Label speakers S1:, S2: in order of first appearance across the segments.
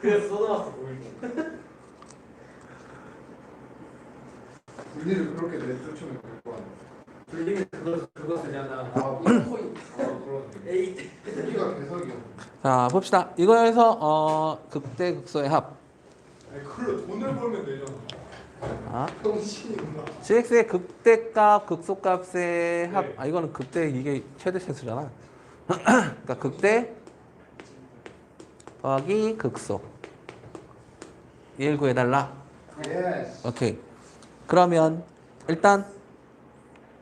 S1: 그래서 써놨어 보이고.
S2: 분리를 그렇게 내쫓으면 될거 아니야.
S1: 불리면 그거 그거 쓰잖아.
S2: 아, 코인. 아, 개석이야.
S3: 자 봅시다. 이거에서 어, 극대 극소의 합.
S2: 아니, 그걸로 돈을 벌면 되잖아.
S3: 아, gx의 극대값 극소값의 합.
S2: 네.
S3: 아 이거는 극대 이게 최대 차수잖아. 그러니까 극대 더하기 극소. 얘를 구해달라.
S2: 예스.
S3: 오케이. 그러면 일단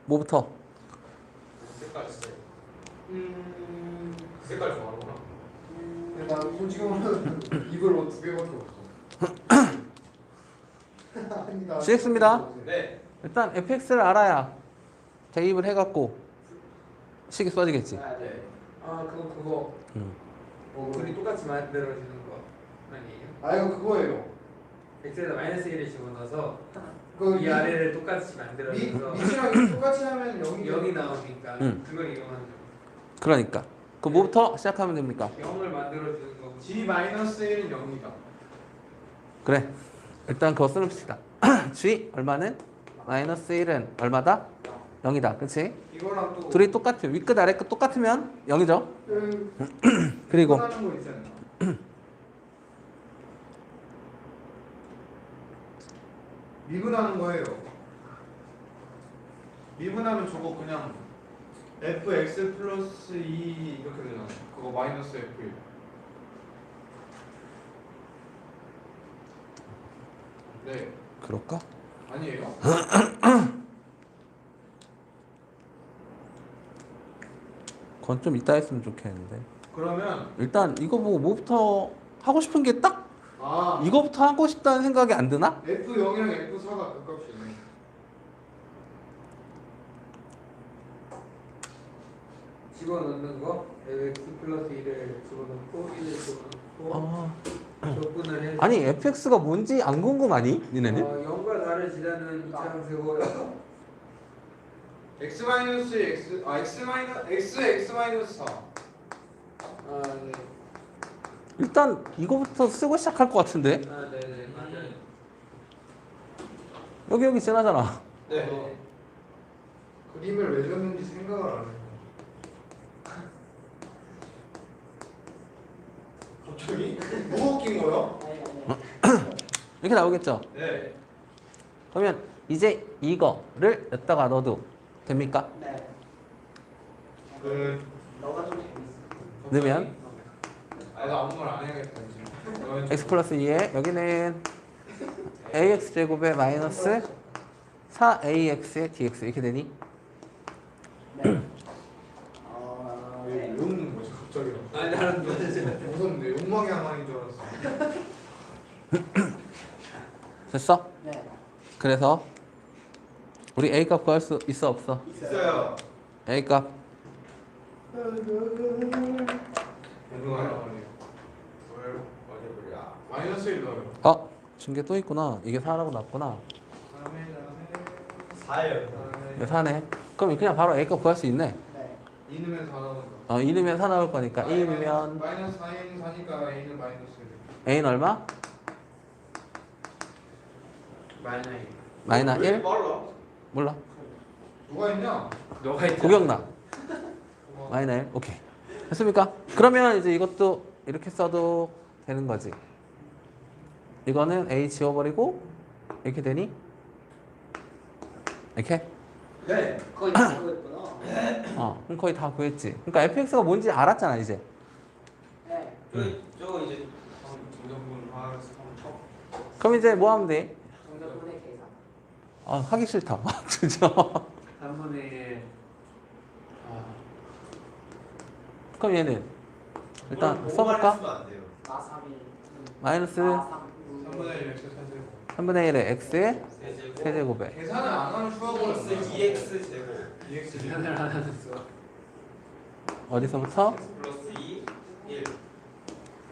S3: 뭐부터?
S1: 색깔 있어요. 음. 그 색깔 좋아하구나.
S2: 근데 나 솔직히 말하면 이걸 뭐두 개밖에 없어.
S3: CX입니다.
S1: 네.
S3: 일단 fx를 알아야 대입을 해갖고 식이 써지겠지.
S1: 아 네. 아 그거 그거.
S3: 음.
S1: 뭐 둘이 똑같이 만들어지는 거 아니에요?
S2: 아 이거 그거예요.
S1: 엑셀에다 마이너스 1을 집어넣어서
S2: 그
S1: 이 아래를 똑같이 만들어서
S2: 미, 밑이랑 똑같이 하면 여기
S1: 여기 나오니까
S3: 음.
S1: 그걸 이용하는 거.
S3: 그러니까 그 뭐부터 시작하면 됩니까?
S1: 0을 만들어주는 거고.
S2: g 마이너스 1은 0이다.
S3: 그래. 일단 그거 쓰읍시다. g 얼마는 마이너스 1은 얼마다? 0이다. 그렇지? 둘이 똑같아. 위끝 아래끝 똑같으면 0이죠.
S2: 그
S3: 그리고.
S2: 미분하는 거예요. 미분하면 저거 그냥 fx 플러스 2 이렇게 되잖아. 그거 마이너스 f1. 네,
S3: 그럴까?
S2: 아니에요?
S3: 그건 좀 이따 했으면 좋겠는데.
S2: 그러면
S3: 일단 이거 보고 뭐부터 하고 싶은 게 딱
S2: 아
S3: 이거부터 하고 싶다는 생각이 안 드나?
S2: f0이랑 f4가 그 값이네.
S1: 집어넣는 거 x 플러스 1을 집어넣고 1을 집어넣고
S3: 아,
S1: 적분을 해서
S3: 아니 fx가 뭔지 안 궁금하니? 니네는?
S1: 어, 0과 4를 지나는 2차항 세고요
S2: x 마이너스 x 아 x 마이너 x x 마이너스 4.
S1: 아, 네.
S3: 일단 이거부터 쓰고 시작할 것 같은데
S1: 아, 네, 네, 맞아요.
S3: 여기 여기 지나잖아.
S1: 네.
S2: 그림을 왜 그렸는지 생각을 안 해요. 갑자기? 뭐 웃긴 거야?
S3: 이렇게 나오겠죠?
S2: 네.
S3: 그러면 이제 이거를 여기다가 넣어도 됩니까?
S4: 네.
S2: 그.
S3: 넣으면
S2: 아, 나 아무 말 안 해야겠다 이제. 너는
S3: x 플러스 2에 여기는 ax 제곱에 마이너스 4ax의 dx 이렇게 되니?
S4: 네. 어,
S2: 왜, 왜
S4: 네.
S2: 웃는 거지 갑자기?
S1: 아니, 나는 도대체
S2: 무섭네. 욕망의 하나인 줄 알았어.
S3: 됐어?
S4: 네.
S3: 그래서 우리 a 값 구할 수 있어 없어?
S2: 있어요.
S3: a 값
S2: 운동하라 말이에요.
S1: 뭘 어디 보자.
S2: 마이너스 1 넣어요.
S3: 어? 중계 또 있구나 이게 4라고 났구나
S2: 다음에
S1: 사예요.
S3: 이거 4네 그럼 그냥 바로 a 값 구할 수 있네
S4: 네.
S2: 2넣으면 4 나온다.
S3: 어 1이면 4 나올 거니까 1이면
S2: 마이너스 4인 4니까 a는 마이너스 1.
S3: a는 얼마?
S1: 마이너이.
S3: 마이너 1?
S1: 빨라?
S3: 몰라
S2: 누가 있냐?
S1: 너가 있잖아.
S3: 구경나 마이너 1 오케이 됐습니까? 그러면 이제 이것도 이렇게 써도 되는 거지 이거는 a 지워버리고 이렇게 되니? 이렇게?
S1: 네.
S4: 거의 다 보였구나.
S3: 어 그럼 거의 다 구했지 그러니까 fx가 뭔지 알았잖아 이제
S4: 네.
S1: 그 저거 이제 쳐.
S3: 그럼 이제 뭐 하면 돼? 아 하기 싫다 진짜
S1: 3분의 1. 아.
S3: 그럼 얘는 일단 써볼까?
S4: 4, 3, 1.
S3: 마이너스
S4: 4, 3,
S2: 3분의 1 x 사세요.
S3: 3분의 1의 x의 세제곱에
S2: 계산을 안 하면 수학으로
S1: x 2x 제곱.
S2: EX
S1: 계산을 안 하셨어.
S3: 어디서부터
S1: 플러스 2, 1.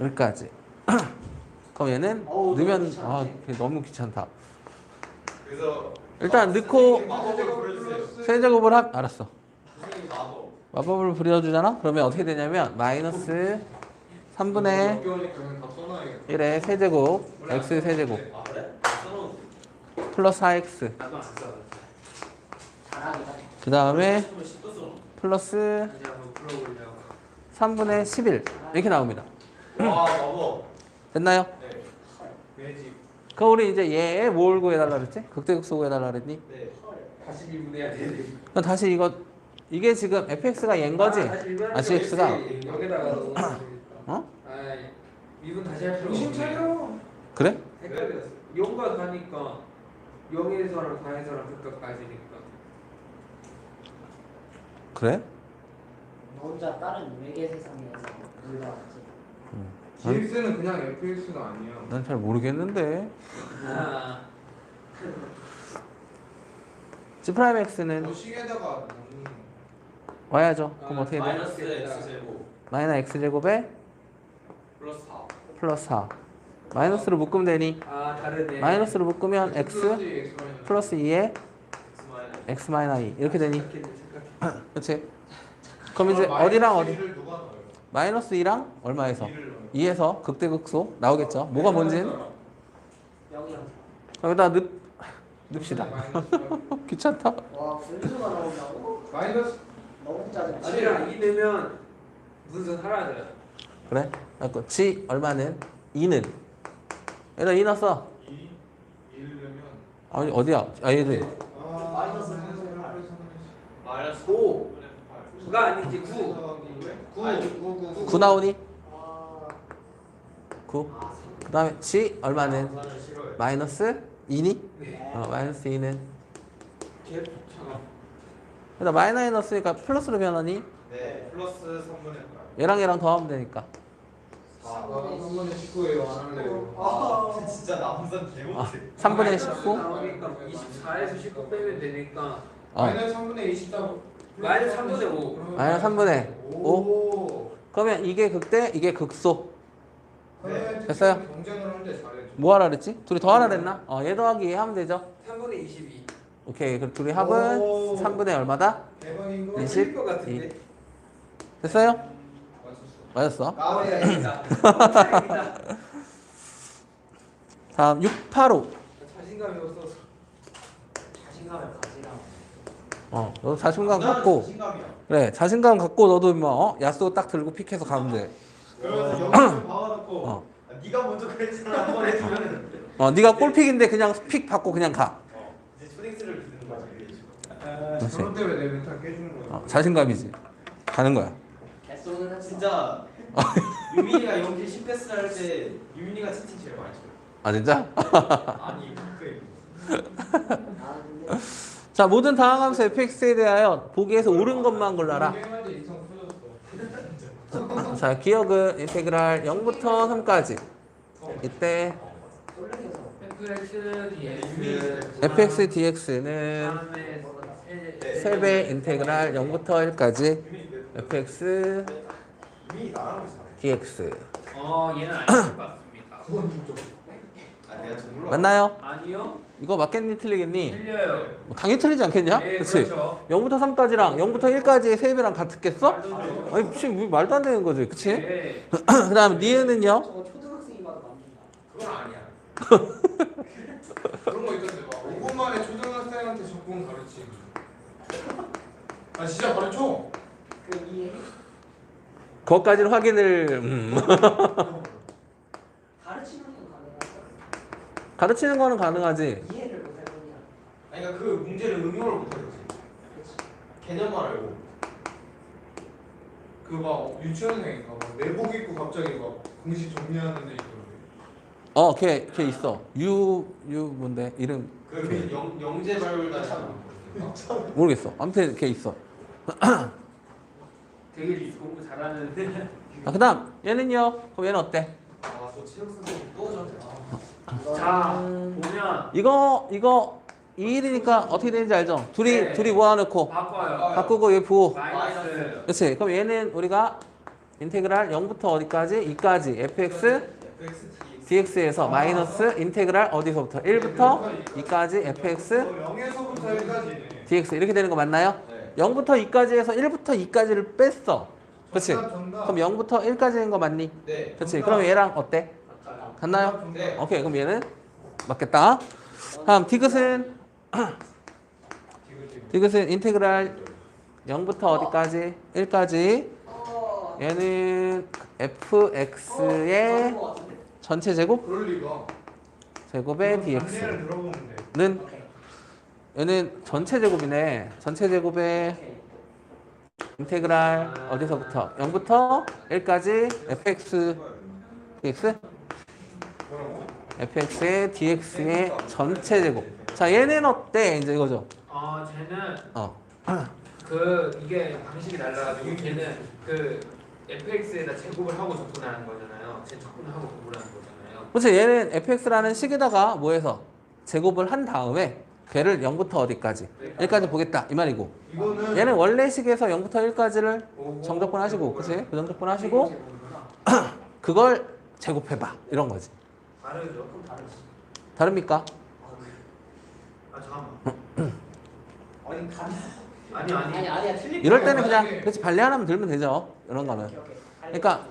S3: 여기까지 그럼 얘는
S4: 어우, 너무
S3: 넣으면
S4: 귀찮네.
S3: 아 그게 너무 귀찮다
S1: 그래서
S3: 일단 넣고
S1: 부려주세요.
S3: 세제곱을 하 알았어
S1: 마법.
S3: 마법을 부려주잖아 그러면 어떻게 되냐면 마이너스 3분의
S2: 어려우니까 그냥 다 써놔야겠다
S3: 1의 세제곱 x 세제곱
S1: 아
S3: 플러스 4x
S1: 나도 안 써.
S4: 잘하기다.
S3: 그 다음에. 플러스
S1: 이제 한번 풀어보려고.
S3: 3분의 11 이렇게 나옵니다
S1: 와 바보.
S3: 됐나요? 그럼 우리 이제 얘 뭘 구해달라 그랬지? 극대극소 구해달라 그랬니?
S1: 네.
S5: 다시 미분해야 되네.
S3: 그럼 다시 이거 이게 지금 fx가 얘인 거지? 아, cx가?
S5: 여기다가.
S3: 어?
S5: 아, 미분 다시 할 필요.
S2: 차려
S3: 그래?
S5: 헷갈렸어. 0과 가니까 0에서랑 4에서랑 각각 가지니까.
S3: 그래?
S4: 너 혼자 다른 외계 세상에서 놀러왔지.
S2: GX는 그냥 FX가 아니야
S3: 난잘 모르겠는데
S5: 아,
S3: G 프라임 x는
S2: 뭐 식에다가 넣는
S3: 와야죠 그럼
S5: 아,
S3: 어떻게 돼?
S1: 마이너스 x 제곱
S3: 마이너 x 제곱에
S1: 플러스 4.
S3: 플러스 4 마이너스로 묶으면 되니
S5: 아 다르네.
S3: 마이너스로 묶으면 x
S2: 플러스 X 마이너스
S3: 플러스 2에
S1: x 마이너스.
S3: x 마이너 2 이렇게 되니
S5: 착했네, 착했네.
S3: 그렇지? 그럼 이제 어디랑 어디? 마이너스 2랑 얼마에서?
S2: 이를 넣어요.
S3: 2에서 극대극소 나오겠죠 뭐가
S4: 여기랑.
S3: 여기다 넣,
S2: 마이너스
S3: 귀찮다
S4: 와 분수가 나온다고?
S2: 마이너스
S4: 너무 짜증나.
S5: 아니랑 2 넣으면 무슨 사라져요.
S3: 그래? 그래서 G 얼마는? 2는 여기다 2 넣었어
S2: 2 1 넣으면
S3: 아니 어디야? 아 얘들
S2: 아
S4: 마이너스
S1: 마이너스
S5: 5.
S1: 5.
S5: 가 아니지 9.
S2: 9 9 9
S3: 9 나오니?
S4: 아,
S3: 9
S4: 아,
S3: 그 다음에 G 얼마는? 마이너스 2니?
S5: 네.
S3: 어, 마이너스 2는
S5: 개 잠깐.
S3: 여기다 마이너스 2 넣었으니까 플러스로 변하니?
S1: 네. 플러스 3분의 8.
S3: 얘랑 얘랑 더하면 되니까
S2: 아, 3분의 19예요 안 할래요
S1: 아 진짜 남선 개못해.
S3: 3분의 19?
S5: 나오니까 24에서 19 빼면 되니까
S3: 어
S2: 마이너스 3분의 24
S5: 마이너스 3분의 5.
S3: 마이너스 3분의 5
S2: 오
S3: 그러면 이게 극대 이게 극소
S2: 네.
S3: 됐어요?
S2: 경쟁을 하는데 잘했죠
S3: 뭐 하라 그랬지? 둘이 더 하라 그랬나? 어, 얘 더하기 얘 하면 되죠
S5: 3분의 22.
S3: 오케이 그럼 둘이 합은
S2: 오.
S3: 3분의 얼마다?
S2: 대박인 거
S3: 이십.
S5: 틀릴 것 같은데.
S3: 됐어요?
S2: 맞췄어
S3: 맞았어
S2: 나와야
S5: 다행이다. 다행이다.
S3: 다음 685
S5: 자신감이 없어서.
S4: 자신감을 가지라.
S3: 어, 너 자신감 갖고
S1: 자신감이야.
S3: 그래 자신감 갖고 너도 뭐 어? 야수 딱 들고 픽해서 가면 돼
S1: 그러면서 영상을 봐놓고
S3: 어.
S1: 아, 네가 먼저 그랬잖아 한번 해주면
S3: 어, 네가 골픽인데 그냥 픽 받고 그냥 가
S1: 어, 이제 초딩스를 기르는 거지.
S3: 그렇지.
S2: 저런 때문에 내 멘탈 깨주는 거야
S3: 어, 자신감이지 가는 거야
S4: 개쏘는.
S1: 진짜 유민이가 연기 10패스 할때 유민이가 채팅 제일 많이 쳐요.
S3: 아 진짜?
S1: 아니 그
S4: 나는 근데
S3: 자 모든 다항함수 fx에 대하여 보기에서 옳은 것만 골라라. 자 기억은 인테그랄 0부터 3까지. 이때
S5: FX, DX,
S3: fx dx는 세배 인테그랄 0부터 1까지
S1: 유민이 몇-
S3: fx dx
S5: 어 얘는 아닐 것 같습니다.
S1: 아.
S3: 맞나요?
S5: 아니요.
S3: 이거 맞겠니 틀리겠니?
S5: 틀려요.
S3: 뭐 당연히 틀리지 않겠냐?
S5: 네,
S3: 그치?
S5: 그렇죠.
S3: 0부터 3까지랑 0부터 1까지의 세배랑 같겠어? 아니 지금 뭐 말도 안 되는 거지 그치?
S5: 네.
S3: 그 다음 니은은요?
S4: 저거 초등학생이 봐도 만든다.
S2: 그건 아니야 그런 거 있던데 막 5분 만에 초등학생한테 적분 가르치기 아 진짜 가르쳐
S4: 그 이해
S3: 그것까지는 확인을 음.
S4: 가르치는 건 가능하죠.
S3: 가르치는 거는 가능하지
S4: 이해를.
S1: 아니 그러니까 그 문제를 응용을.
S4: 그렇지.
S1: 개념만 알고.
S2: 그 막 유치원생인가 막 내복 입고 갑자기 막 공식 정리하는 애 있던데
S3: 어, 걔, 걔 있어. 유, 유 뭔데? 이름
S1: 그 영, 영재 있거든요.
S3: 모르겠어. 아무튼 걔 있어.
S5: 되게 공부 잘하는데.
S3: 아, 그다음 얘는요. 그럼 얘는 어때?
S1: 아 저 체육 선생님 또 저한테 아.
S5: 자
S3: 음.
S5: 보면
S3: 이거 이거 2일이니까 어떻게 되는지 알죠? 둘이
S5: 네.
S3: 둘이 모아놓고
S5: 바꿔요.
S3: 바꾸고 얘 부호.
S5: 마이너스.
S3: 그렇지. 그럼 얘는 우리가 인테그랄 0부터 어디까지? 2까지 fx
S1: FX DX.
S3: dx에서 마이너스 인테그랄 어디서부터? 1부터 2까지 fx
S2: 0에서부터 1까지네
S3: dx 이렇게 되는 거 맞나요?
S1: 네.
S3: 0부터 2까지 해서 1부터 2까지를 뺐어.
S2: 정답, 정답.
S3: 그럼 0부터 1까지인 거 맞니?
S1: 네.
S3: 그치?
S2: 정답.
S3: 그럼 얘랑 어때?
S2: 정답.
S1: 네.
S3: 오케이 그럼 얘는 맞겠다 다음 디귿은. 디귿은 인테그랄 0부터 어디까지? 1까지
S4: 어.
S3: 얘는 fx의. 전체 제곱
S2: 그럴 리가.
S3: 제곱의 dx는
S2: 들어보면 돼.
S4: 오케이.
S3: 얘는 전체 제곱이네 전체 제곱의. 인테그랄 어디서부터 0부터 1까지 fx dx? Fx의 dx의 전체 제곱. 자 얘는 어때? 이제 이거죠?
S5: 어 쟤는
S3: 어.
S5: 그 이게 방식이 달라가지고 걔는 그 fx에다 제곱을 하고 접근하는 거잖아요. 제 접근을 하고 구분하는 거잖아요.
S3: 그렇지 얘는 fx라는 식에다가 뭐 해서 제곱을 한 다음에 걔를 0부터 어디까지? 1까지 보겠다. 이 말이고.
S2: 이거는
S3: 얘는 원래 식에서 0부터 1까지를
S5: 오호.
S3: 정적분 하시고 그치? 그 정적분 하시고. 그걸 제곱해봐. 이런 거지
S5: 다르죠.
S4: 조금 다르지.
S3: 다릅니까?
S5: 아 잠깐만.
S4: 아니 간.
S5: 아니 아니.
S4: 아니 아니야 틀릴
S3: 이럴. 때는 그냥
S2: 만약에-
S3: 그렇지 발레 하나만 들면 되죠 이런 거는
S4: 오케이, 오케이.
S3: 그러니까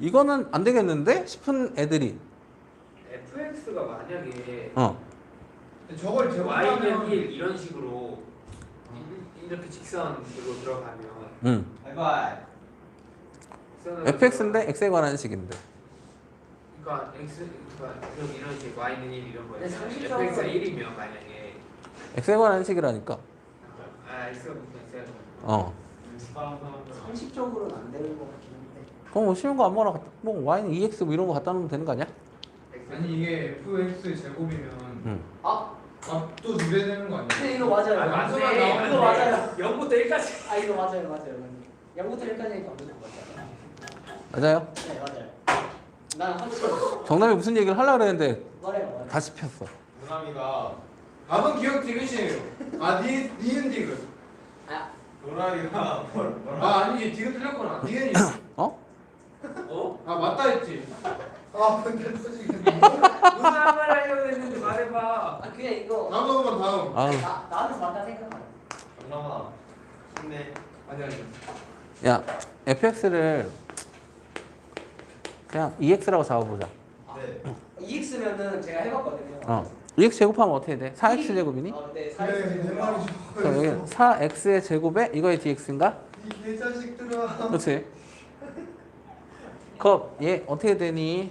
S3: 이거는 안 되겠는데 싶은 애들이
S5: fx가 만약에
S3: 어
S2: 근데 저걸
S5: y는
S2: 제곱하면
S5: 1 이런 식으로 이- 이렇게 직선으로 들어가면
S3: 음.
S1: 바이바이.
S5: 직선으로
S3: fx인데 x에 관한 식인데
S5: 그러니까 x 그러니까 여기 이런 식 y는 1 이런
S4: 근데
S5: 거예요.
S4: 상식적으로-
S5: fx가 1이면 만약에
S3: x에 관한 식이라니까
S5: 아 x가 무슨 x가
S3: 어
S4: 상식적으로는 안 되는 것 같긴 한데.
S3: 그럼 뭐 쉬운 거 아무거나 갖다 뭐 y는 2x 뭐 이런 거 갖다 놓으면 되는 거 아니야?
S2: 아니 이게 fx 제곱이면
S3: 음.
S4: 아
S2: 값도 누려야 되는 거 아니야?
S4: 근데 이거 맞아요.
S5: 아
S2: 맞네.
S5: 맞네.
S4: 이거 맞아요.
S5: 0부터 1까지.
S4: 아 이거 맞아요 맞아요. 영부터 일까지니까 무조건 맞아요.
S3: 맞아요?
S4: 네 맞아요. 난 한국
S3: 정답이 무슨 얘기를 하려고 그랬는데
S4: 말해요 말해요.
S3: 다 씹혔어
S1: 노남이가
S2: 답은 기억 디귿이에요. 아 니, 니은 디귿.
S4: 아
S1: 노남이가 뭘 뭐라?
S2: 아 아니지 디귿 틀렸구나. 니은이.
S3: 어?
S5: 어?
S2: 아 맞다 했지. 아 근데 솔직히
S5: 무슨 말 하려고 했는데 말해봐.
S4: 아, 그냥 이거
S2: 다음 넘어가 다음.
S3: 아우
S4: 나 나는 맞다 생각해.
S1: 노남아. 힘내.
S2: 아니 아니.
S3: 야 fx를 그냥 2x라고 잡아보자
S1: 네.
S4: EX면은 제가 해봤거든요.
S3: 어 2x 제곱하면 어떻게 돼? 4x 제곱이니?
S4: 어, 네,
S2: 내 말이죠.
S3: 그럼 여기 4x의 제곱에 이거의 dx인가?
S2: 이 개자식들아.
S3: 그렇지 그럼 얘 어떻게 되니?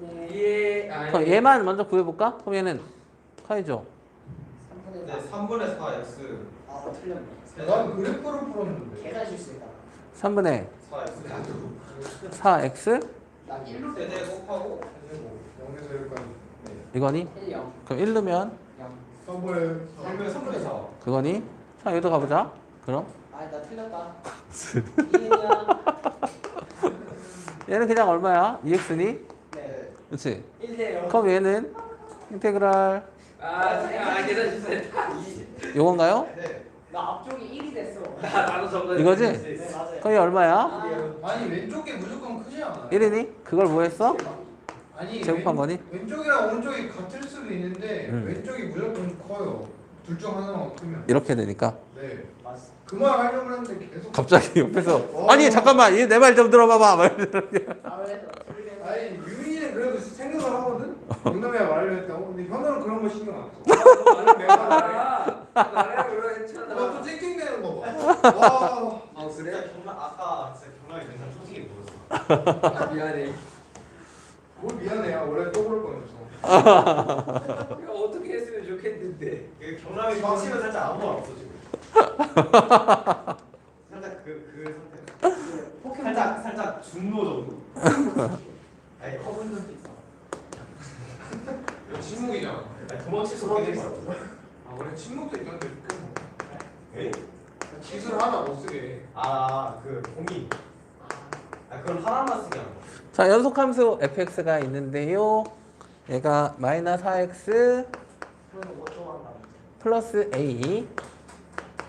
S4: 3분의
S5: 예. 아,
S3: 그럼 얘만 먼저 구해볼까? 그럼 얘는 카이죠
S4: 3분의
S1: 네. 3분의 4 x.
S4: 아 틀렸네.
S2: 난 그래프를 풀었는데.
S4: 계산 실수했다.
S3: 3분의
S1: 4 x.
S3: 4x
S4: 난 1로
S1: 세대 곱하고.
S2: 영에서 여기까지.
S3: 이거니?
S4: 1 0
S3: 그럼 1 넣으면
S4: 0.
S2: 서버에
S1: 3분의 3분의 4.
S3: 그거니? 자 여기도 가보자 그럼
S4: 아 나 틀렸다. 2이야.
S3: 얘는 그냥 얼마야? 2x니?
S4: 네.
S3: 그렇지
S4: 1대 0.
S3: 그럼 얘는 인테그랄
S5: 아, 아, 계산 실수했다.
S3: 요건가요?
S1: 네.
S4: 나 앞쪽이 1이 됐어.
S5: 나 나도 저거.
S3: 이거지?
S4: 네 맞아요.
S3: 얘 얼마야?
S4: 아,
S2: 아니 왼쪽에 무조건 크지 않아.
S3: 1이니? 그걸 뭐 했어?
S2: 아니
S3: 제곱한
S2: 왼-
S3: 거니?
S2: 왼쪽이랑 오른쪽이 같을 수도 있는데
S3: 음.
S2: 왼쪽이 무조건 커요. 둘 중 하나만 크면.
S3: 이렇게 되니까
S2: 네.
S4: 맞어.
S2: 그말 하려고 했는데 계속.
S3: 갑자기 옆에서
S2: 어.
S3: 아니 잠깐만 얘 내 말 좀 들어봐봐 막 이러더니.
S4: 아무래도
S2: 아니 유민이는 그래도 생각을 하거든. 농담이야 말을 했다고. 근데 현우는 그런 거 신경 안 써. 나는 내가 말해.
S5: 아, 그러
S2: 어,
S5: 했잖아.
S2: 또 찡찡대는 거 봐. 와.
S1: 아 진짜 경락 아까 진짜 경락이 맨날 솔직히 물었어.
S5: 아, 미안해.
S2: 뭘 미안해요. 원래 또 그럴 뻔했어.
S5: 이거 어떻게 했으면 좋겠는데.
S1: 그 경락이 확실히 살짝 아무 말 없어 지금. 살짝 그 그 상태. 살짝 살짝 중노 정도. 아니
S4: 커본 적도 있어.
S2: 침묵이잖아.
S1: 아니, 도망칠 수 없게 된 거야.
S2: 아 원래 침묵도 있던데.
S1: 에?
S2: 기술 하나 못 쓰게.
S1: 아그 공이. 아 그럼 하나만 쓰게 하는 거.
S3: 자 연속함수 fx가 있는데요 얘가 마이너스 4x
S4: 그러면 5초 한다.
S3: 플러스 a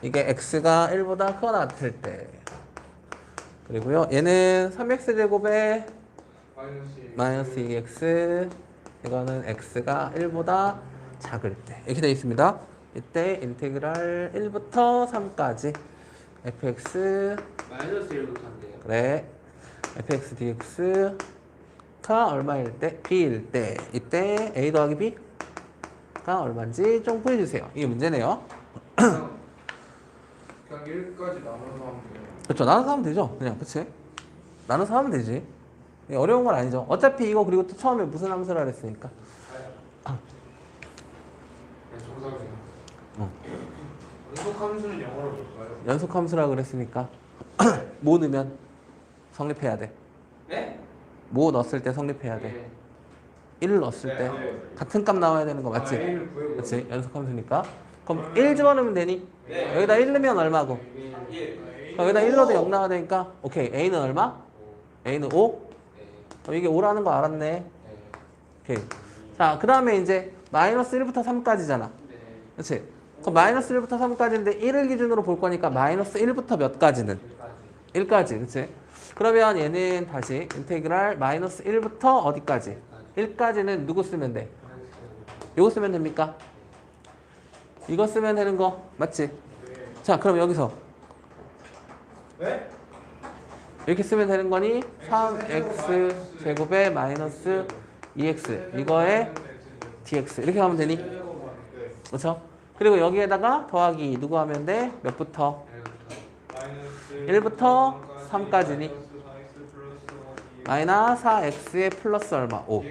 S3: 이게 x가 1보다 크거나 같을 때 그리고요 얘는 3x 제곱에
S2: 마이너스. 이.
S3: 마이너스 2x 이거는 x가 1보다 작을 때 이렇게 되어 있습니다 이때 인테그랄 1부터 3까지 fx
S5: 마이너스 1부터 한대요.
S3: 네. fx dx가 얼마일 때? b일 때 이때 a 더하기 b가 얼마인지 좀 보여주세요. 이게 문제네요.
S2: 그냥 1까지 나눠서 하면 돼요.
S3: 그렇죠. 나눠서 하면 되죠. 그냥 그치? 나눠서 하면 되지. 이게 어려운 건 아니죠. 어차피 이거 그리고 또 처음에 무슨 함수라 그랬으니까.
S2: 정상이야.
S3: 어.
S2: 연속 함수는 영어로 볼까요?
S3: 연속 함수라 그랬으니까 뭐 넣으면 성립해야 돼.
S1: 네?
S3: 뭐 넣었을 때 성립해야 돼. 1 넣었을 때
S2: 네.
S3: 같은 값 나와야 되는 거
S2: 아,
S3: 맞지?
S2: 구해보자.
S3: 그렇지. 연속 함수니까. 그럼 1 집어넣으면 되니?
S1: 네.
S3: 여기다 1 넣으면 얼마고?
S1: 예.
S3: 여기다 1 넣어도 0 나와야 되니까 오케이. A는 얼마? A는 5? 그럼 이게 5라는 거 알았네. 오케이. 자, 그 다음에 이제 마이너스 1부터 3까지잖아. 그렇지? 그럼 마이너스 1부터 3까지인데 1을 기준으로 볼 거니까 마이너스 1부터 몇 가지는? 1까지. 그렇지? 그러면 얘는 다시 인테그랄 마이너스 1부터 어디까지? 1까지는 누구 쓰면 돼? 이거 쓰면 됩니까? 이거 쓰면 되는 거 맞지? 자, 그럼 여기서
S2: 네?
S3: 이렇게 쓰면 되는 거니 3x 제곱에 마이너스 2x 이거에 dx 이렇게 하면 되니?
S2: 네.
S3: 그렇죠? 그리고 여기에다가 더하기 누구 하면 돼? 몇부터? 1부터 3까지니? 마이너스 4x에 플러스 얼마? 5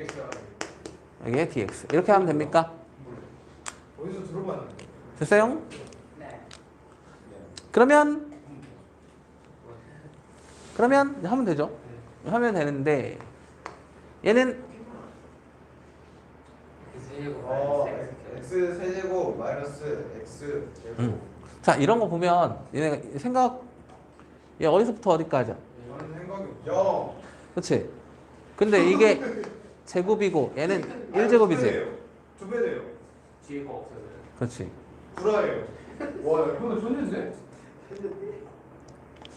S3: 여기에 dx 이렇게 하면 됩니까?
S2: 어디서 들어봤는데?
S3: 됐어요?
S4: 네.
S3: 그러면 그러면 하면 되죠. 하면 되는데 얘는
S6: 어, x 세제곱 마이너스 x 제곱
S3: 음. 자 이런 거 보면 얘네 생각 얘 어디서부터 어디까지야?
S2: 저는 생각이 없어.
S6: 영
S3: 그렇지? 근데 이게 제곱이고 얘는 1제곱이지.
S2: 두배 돼요.
S5: 뒤에가 없어요.
S3: 그렇지.
S2: 구라예요. 와, 이거는 좋는데?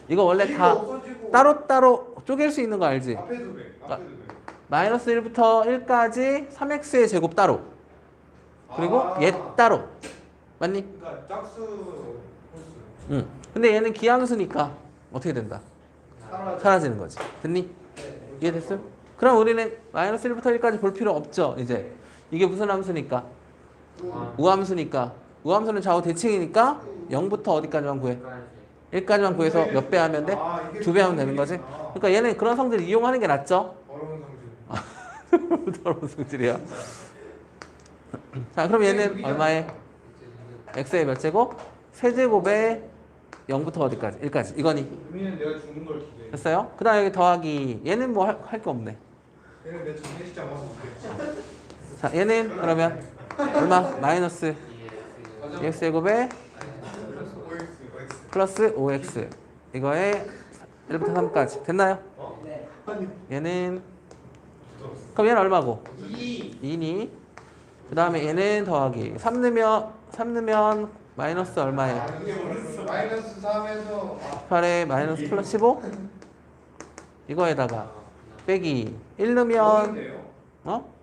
S3: 이거 원래 다 따로따로 쪼갤 수 있는 거 알지?
S2: 앞에.
S3: 아.
S2: 앞에.
S3: 마이너스 1부터 1까지 3x의 제곱 따로 그리고
S2: 아.
S3: 얘 따로 맞니?
S2: 그러니까 짝수 홀수.
S3: 응. 근데 얘는 기함수니까 어떻게 된다? 사라지는 거지. 됐니? 이해됐어? 그럼 우리는 마이너스 1부터 1까지 볼 필요 없죠. 이제 이게 무슨 함수니까?
S5: 아,
S3: 우함수니까 우함수는 좌우 대칭이니까 0부터 어디까지만 구해? 1까지만 구해서 몇 배 하면 돼?
S2: 아, 이게
S3: 두 배 하면 되는 거지?
S2: 아,
S3: 그러니까 얘는 그런 성질을 이용하는 게 낫죠?
S2: 어려운 성질.
S3: 더러운 성질이야. 자, 그럼 얘는 얼마에? x의 몇 제곱? 세제곱에 0부터 어디까지? 1까지. 이거니.
S2: 의미는 내가 죽는 걸 기대해.
S3: 됐어요? 그 다음에 여기 더하기. 얘는 뭐 할 게 없네.
S2: 얘는 내 장례식장 와서.
S3: 자, 얘는 그러면 얼마? 마이너스
S5: 예,
S3: 2x제곱에
S2: OX.
S3: 플러스 5x. 이거에 1부터 3까지. 됐나요?
S4: 네.
S3: 얘는 그럼 얘는 얼마고?
S2: 2.
S3: 2니 그 다음에 얘는 더하기 3 넣으면 3 넣으면 마이너스 얼마에?
S2: 마이너스 3에서
S3: 8에 마이너스 플러스 15? 이거에다가 빼기 1 넣으면. 어?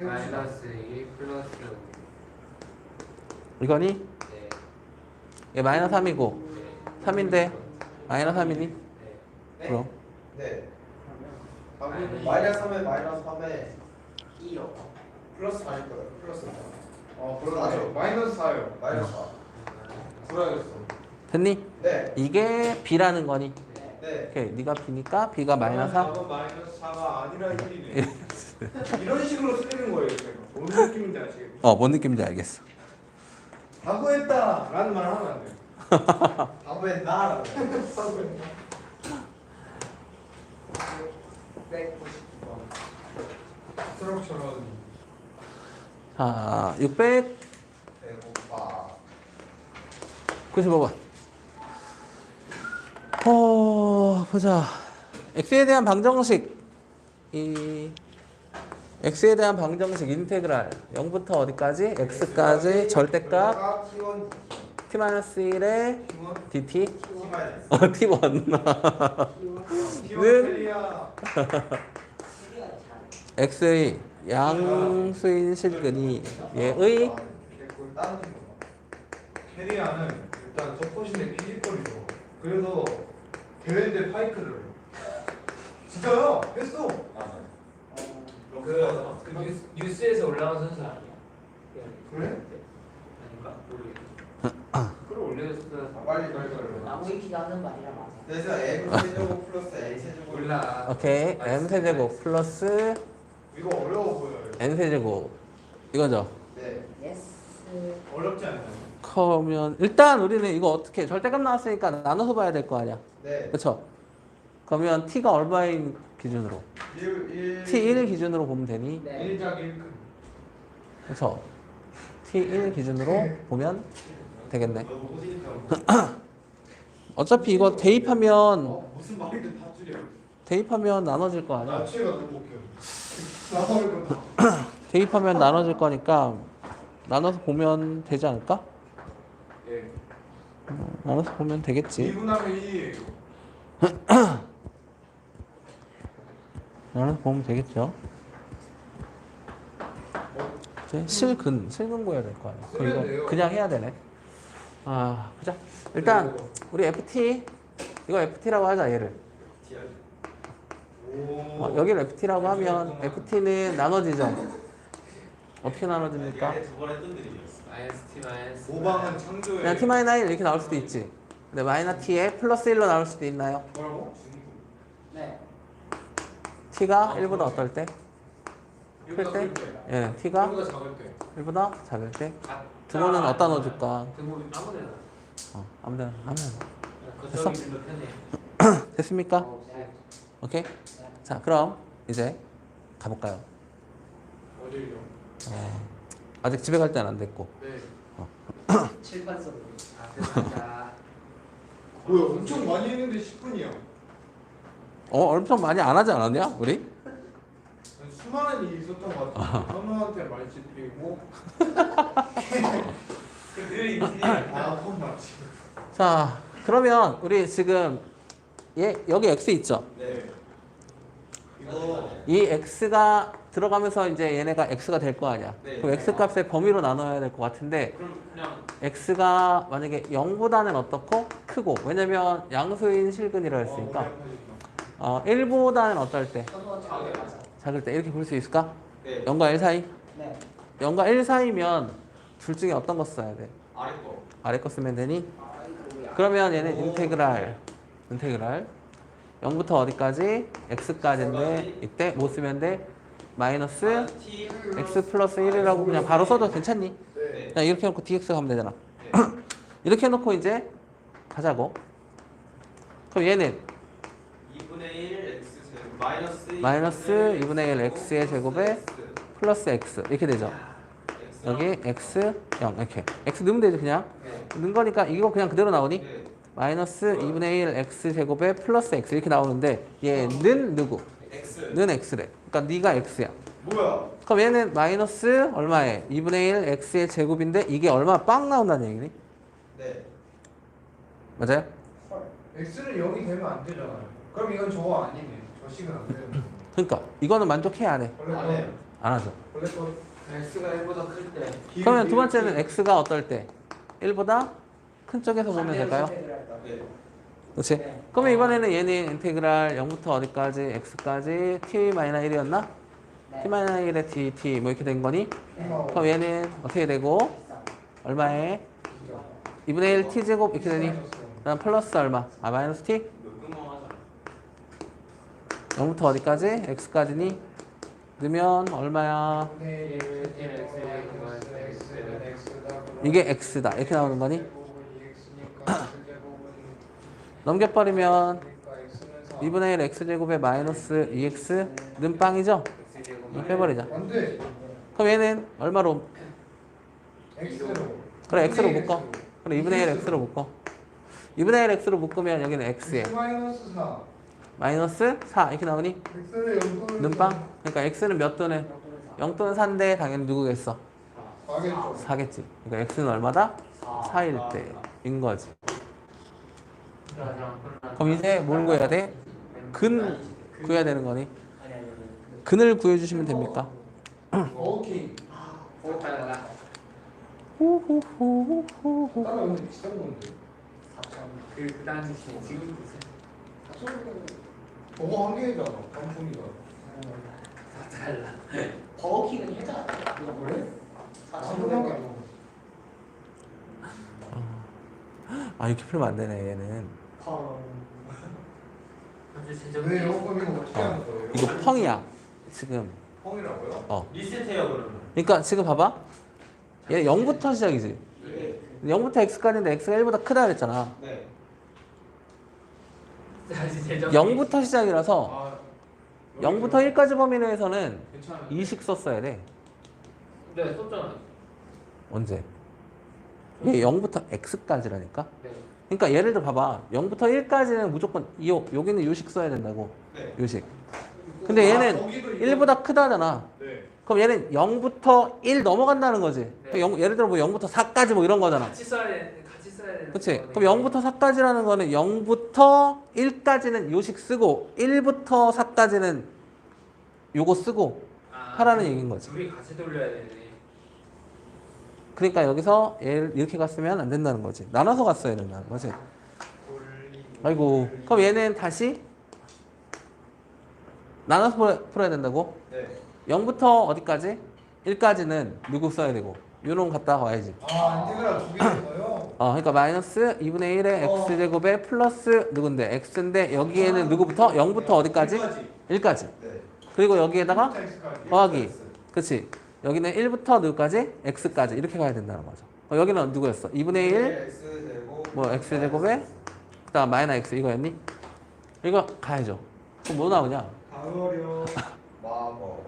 S5: 마이너스 1 플러스
S3: 이거니?
S5: 네.
S3: 얘 마이너스 3이고 3인데 마이너스 3이니?
S6: 네?
S3: 그럼
S6: 네 마이너스 3에 마이너스 3에
S4: 2요.
S6: 플러스 4일 거예요 플러스 4
S2: 어 그러네. 마이너스 4요.
S6: 마이너스 4
S2: 구라였어.
S3: 됐니?
S6: 네
S3: 이게 B라는 거니?
S6: 네.
S3: 오케이 네가 B니까 B가 마이너스 3
S2: 답은 마이너스 4가 아니라 1이네. 이런 식으로 쓰이는 거예요. 뭔 느낌인지 아시겠죠?
S3: 어, 뭔 느낌인지 알겠어
S2: 다구했다 라는 말 하면 안 돼요.
S6: 답은 나라고
S2: 스트럭처런
S3: 자, 600
S6: 배고파
S3: 95번. 어, 보자. x에 대한 방정식. 이 x에 대한 방정식 인테그랄 0부터 어디까지? x까지 절대값
S6: T1
S3: t-1의
S6: T1
S3: dt 어, t1
S2: 티원테리아
S4: 소리가 잘.
S3: x의 양수인 실근이 얘의
S2: 테리아는 일단 첫 번째 피지컬이죠. 그래서 걔네들 파이크를 진짜요? 했어
S6: 맞아.
S5: 그, 그 뉴스, 뉴스에서 올라온 선수 아니야?
S2: 그래?
S5: 아닌가? 모르겠어. 그걸 올려줬어.
S6: 빨리 빨리 빨리.
S4: 나무 위키가 하는 말이라 맞아.
S6: 그래서 M 세제곱 플러스 A 세제곱.
S5: 몰라.
S3: 오케이 m 세제곱 플러스
S2: 이거 어려워 보여요
S3: n 세제곱 이거죠.
S6: 네.
S4: 예스.
S2: 어렵지 않나요?
S3: 그러면 일단 우리는 이거 어떻게 절대값 나왔으니까 나눠서 봐야 될 거 아니야.
S6: 네.
S3: 그렇죠? 그러면 t가 얼마인 기준으로
S6: 1 1
S3: t1 기준으로 보면 되니
S4: 네.
S2: 1작 1큰
S3: 그렇죠? t1 기준으로 보면 되겠네.
S1: 호진이니까
S3: 어차피 이거 대입하면
S2: 어? 무슨 말이든 다 줄여
S3: 대입하면 나눠질 거 아니야. 대입하면 나눠질 거니까 나눠서 보면 되지 않을까?
S2: 예.
S3: 나눠서 보면 되겠지.
S2: 2분하면 2
S3: 나눠서 보면 되겠죠. 이제 실근, 실근 구해야 될거 아니야. 그럼
S2: 쓰면
S3: 이거. 그냥 해야 되네. 아, 보자. 일단 우리 FT 이거 FT라고 하자 얘를. 어, 여기를 FT라고 하면 FT는 나눠지죠. 어떻게 나눠집니까? 그냥 T 마이너 1 이렇게 나올 수도 있지. 근데 마이너 T에 플러스 1로 나올 수도 있나요?
S2: 뭐라고?
S4: 네.
S3: T가 1보다 어떨 때? 클 때? 예, T가
S2: 이거보다 작을 때
S3: 1보다 작을 때.
S5: 아,
S3: 등호는
S5: 아,
S3: 어디다 넣어줄까?
S5: 등호 아무데나.
S3: 어, 아무데나
S5: 거점이 좀더 편해.
S3: 됐습니까?
S5: 어, 네.
S3: 오케이. 자, 그럼 이제 가볼까요?
S2: 어디요?
S3: 어, 아직 집에 갈 때는 안 됐고.
S2: 네
S4: 칠판 소리.
S5: 아, 됐습니다.
S2: 뭐야 엄청 많이 했는데 10분이야
S3: 어, 엄청 많이 안 하지 않았냐? 우리?
S2: 수많은 일이 있었던 것 같아 현우한테 말 짚히고
S5: 늘 이렇게
S2: 아폰 맞지
S3: 자, 그러면 우리 지금 얘 여기 x 있죠?
S1: 네. 이거
S3: 이 x가 들어가면서 이제 얘네가 x가 될 거 아니야.
S1: 네.
S3: 그럼 x 값의 범위로 나눠야 될 것 같은데
S5: 그럼 그냥
S3: x가 만약에 0보다는 어떻고 크고 왜냐면 양수인 실근이라 했으니까 어, 1보다는 어떨 때. 작을 때 이렇게 볼 수 있을까?
S1: 네.
S3: 0과 1 사이?
S4: 네.
S3: 0과 1 사이면 둘 중에 어떤 거 써야 돼?
S1: 아래 거.
S3: 아래 거 쓰면 되니?
S4: 아?
S3: 그러면 얘는
S1: 오.
S3: 인테그랄 인테그랄 0부터 어디까지? x까지인데 이때 뭐 쓰면 돼? 마이너스
S1: T
S3: x 플러스 1이라고 그냥 바로 써도 괜찮니?
S2: 네
S3: 그냥 이렇게 해놓고 dx 하면 되잖아 이렇게 해놓고 이제 가자고 그럼 얘는
S1: 2분의 1 x 제곱 마이너스
S3: 마이너스 2분의 1 x의 제곱에 플러스 x 이렇게 되죠 여기 x 0 이렇게 x 넣으면 되죠 그냥 넣은 거니까 이거 그냥 그대로 나오니?
S1: 네.
S3: 마이너스 2분의 1 x 제곱에 플러스 x 이렇게 나오는데 얘는 누구?
S1: x
S3: 는 x래 그러니까 네가 x야
S1: 뭐야?
S3: 그럼 얘는 마이너스 얼마에? 2분의 1 x의 제곱인데 이게 얼마 빵 나온다는 얘기니?
S1: 네.
S3: 맞아요?
S4: 헐.
S2: X는 0이 되면 안 되잖아요 그럼 이건 저거 아니네 저 식은 안 되는
S3: 그러니까 이거는 만족해 안 해?
S2: 원래
S1: 안 해요.
S3: 안 하죠
S2: 원래 거
S5: X가 1보다 클 때.
S3: 그러면 두 번째는 x가 어떨 때? 1보다 큰 쪽에서 보면 될까요?
S1: 네.
S3: 그렇지?
S4: 네.
S3: 그러면 이번에는 얘는 인테그랄 0부터 어디까지 x까지 t-1이었나?
S4: 네.
S3: t-1의 dt 뭐 이렇게 된 거니?
S4: 네.
S3: 그럼 얘는 어떻게 되고 얼마에? 2분의 1 t제곱 이렇게 되니? 그다음 플러스 얼마? 아 마이너스 t? 0부터 어디까지? x까지니? 넣으면 얼마야?
S2: 네,
S3: 이게 x다 이렇게 나오는 거니? 넘겨버리면 2분의 1 x제곱에 마이너스 2x는 빵이죠? 이거 빼버리자 그럼 얘는 얼마로?
S2: X로
S3: 그래 x로 묶어 그래 2분의 1 x로 묶어 2분의 1 x로 묶으면 여기는 x에
S2: X 마이너스 4
S3: 마이너스 4 이렇게 나오니?
S2: X를
S3: 0는 빵? 그러니까 x는 몇 또는? 0 또는 4인데 당연히 누구겠어?
S2: 4겠죠
S3: 4겠지 그러니까 x는 얼마다? 4일 때인 거지 그럼 이제 뭘 구해야 돼? 근 구해야 되는 거니? 근을 구해주시면 됩니까?
S2: 오케이
S5: 달라.
S3: 후후후후후
S2: 따라 오늘 비싼 건데
S4: 4천.
S5: 그 당시 지금
S2: 저거 한 개잖아. 단품이다.
S5: 다 달라.
S4: 버거킹은 해자. 이거 뭐래?
S2: 단품밖에 안 먹어.
S3: 아 이렇게 풀면 안 되네 얘는.
S2: 왜 이거 어떻게
S3: 어.
S2: 하는 거예요?
S3: 이거 펑이야 지금.
S2: 펑이라고요?
S1: 리셋해요 그러면.
S3: 그러니까 지금 봐봐. 얘 0부터 시작이지.
S1: 네.
S3: 0부터 x까지인데 x가 1보다 크다 그랬잖아.
S1: 네.
S5: 다시 제점
S3: 0부터 시작이라서
S2: 아,
S3: 0부터 1까지 범위 내에서는
S2: 괜찮아.
S3: 2식 썼어야 돼.
S5: 네 썼잖아요.
S3: 언제? 얘 0부터 x까지라니까.
S5: 네.
S3: 그러니까 예를 들어 봐봐. 0부터 1까지는 무조건 이 요, 여기는 요식 써야 된다고.
S1: 네.
S3: 요식. 근데 얘는
S2: 아, 저기도 이거-
S3: 1보다 크다잖아.
S2: 네.
S3: 그럼 얘는 0부터 1 넘어간다는 거지. 그럼 영- 예를 들어 뭐 0부터 4까지 뭐 이런 거잖아.
S5: 같이 써야 되는.
S3: 그치?
S5: 거네.
S3: 그럼 0부터 4까지라는 거는 0부터 1까지는 요식 쓰고 1부터 4까지는 요거 쓰고
S5: 아,
S3: 하라는 얘기인 거지.
S5: 둘이 같이 돌려야 되네.
S3: 그러니까 여기서 얘를 이렇게 갔으면 안 된다는 거지. 나눠서 갔어야 된다는 거지. 아이고. 그럼 얘는 다시 나눠서 풀어- 풀어야 된다고?
S1: 네.
S3: 0부터 어디까지? 1까지는 누구 써야 되고 요놈 갔다가 와야지.
S2: 아, 안티그라 두개 있어요?
S3: 어, 그러니까 마이너스 2분의 1의 x제곱에 플러스 누군데? x인데 여기에는 누구부터? 0부터 어디까지? 1까지.
S1: 네.
S3: 그리고 여기에다가. 더하기. 그치? 여기는 1부터 누구까지? x까지. 이렇게 가야 된다는 거죠. 어, 여기는 누구였어? 2분의 1,
S6: x 제곱
S3: 뭐 x제곱에 그 다음 마이너 x 이거였니? 이거 가야죠. 그럼 뭐 나오냐?
S2: 가을이요.
S6: 마법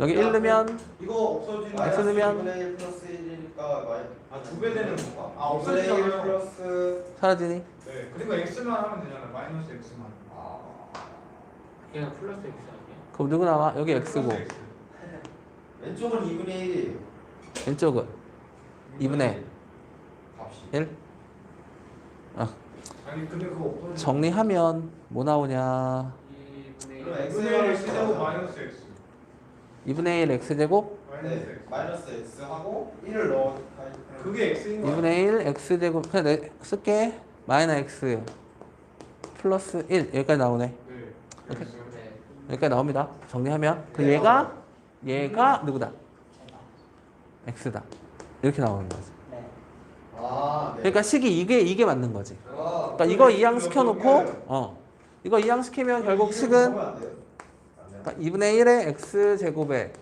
S3: 여기 1 넣으면
S2: 이거 없어지는
S3: X 넣으면
S6: 2분의 1 플러스 1이니까 마이
S2: 아, 두배 되는 건가? 아,
S6: 2분의 1
S2: 없어지잖아요.
S6: 플러스
S3: 사라지니?
S2: 네. 그리고 X만 하면 되잖아. 마이너스 X만.
S6: 아
S5: 그냥 플러스 X 아니야?
S3: 그럼 누구 나와? 여기 x고
S2: 플러스 X.
S6: 왼쪽은 2분의 1
S3: 왼쪽은 2분의
S6: 값이
S3: 1
S2: 아니, 근데 그거 없어지는
S3: 정리하면 뭐 나오냐?
S5: 2분의
S6: 그럼
S5: 1.
S6: X
S2: 2분의 1 X 제곱 마이너스 X.
S3: 2분의 1 x제곱
S2: 마이너스
S6: 네
S2: X.
S6: 마이너스 x 하고 1을 넣어
S2: 그게 X인 거야.
S3: 2분의 1 x제곱 그냥 내 쓸게 마이너 x 플러스 1 여기까지 나오네
S2: 네.
S3: 오케이.
S5: 네.
S3: 여기까지 나옵니다 정리하면 그
S6: 네,
S3: 얘가 얘가 누구다? x다 이렇게 나오는 거지
S4: 네.
S6: 아 네.
S3: 그러니까 식이 이게 이게 맞는 거지
S6: 아,
S3: 그러니까 이거 이항 시켜놓고 어 이거 이항 시키면 결국 식은? 그러니까 2분의 1의 x-제곱에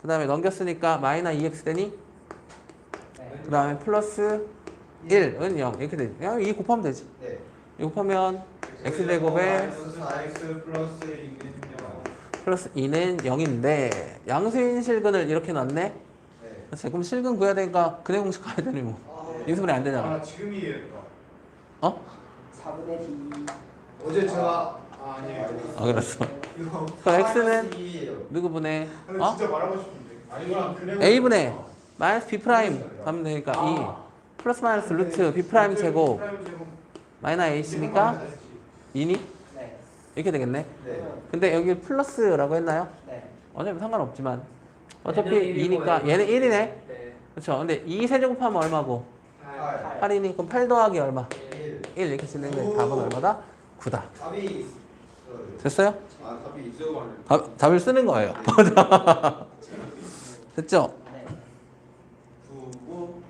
S3: 그 다음에 넘겼으니까 마이너 2x 되니?
S4: 네.
S3: 그 다음에 플러스 1은 0 이렇게 되지. 그냥 이 곱하면 되지.
S6: 네.
S3: 이 곱하면 x제곱에
S6: 4x 플러스 1이면
S3: 플러스 2는 0인데 양수인 실근을 이렇게 놨네?
S6: 네.
S3: 그렇지. 그럼 실근 구해야 되니까 근해 공식 가야 되니 뭐. 인수분해 안 되잖아.
S2: 아, 지금 이해했다.
S3: 어?
S4: 4분의 D.
S2: 어제 제가 아, 아니에요.
S3: 아 그랬어
S2: 이거
S3: 그럼 x는
S6: 2예요
S3: 누구분의 어?
S2: 진짜 말하고 싶은데. 아니,
S3: a분의 마이너스 b 프라임 하면 되니까 2 플러스 마이너스 루트 b 프라임 제곱
S2: 프라임 제곱.
S3: 마이너 a씨니까 2니?
S4: 네.
S3: 이렇게 되겠네
S6: 네
S3: 근데 여기 플러스라고 했나요?
S4: 네.
S3: 어차피 상관없지만 어차피
S5: 얘는 일이고
S3: 2니까 얘는 1이네
S5: 네.
S3: 그렇죠 근데 2 세제곱하면 얼마고?
S5: 아,
S6: 8
S3: 8이니 그럼 8 더하기 얼마?
S6: 1
S3: 1 이렇게 쓰는 게 답은 얼마다? 9다
S6: 답이.
S3: 됐어요?
S6: 아
S3: 답, 답을 쓰는 거예요 됐죠?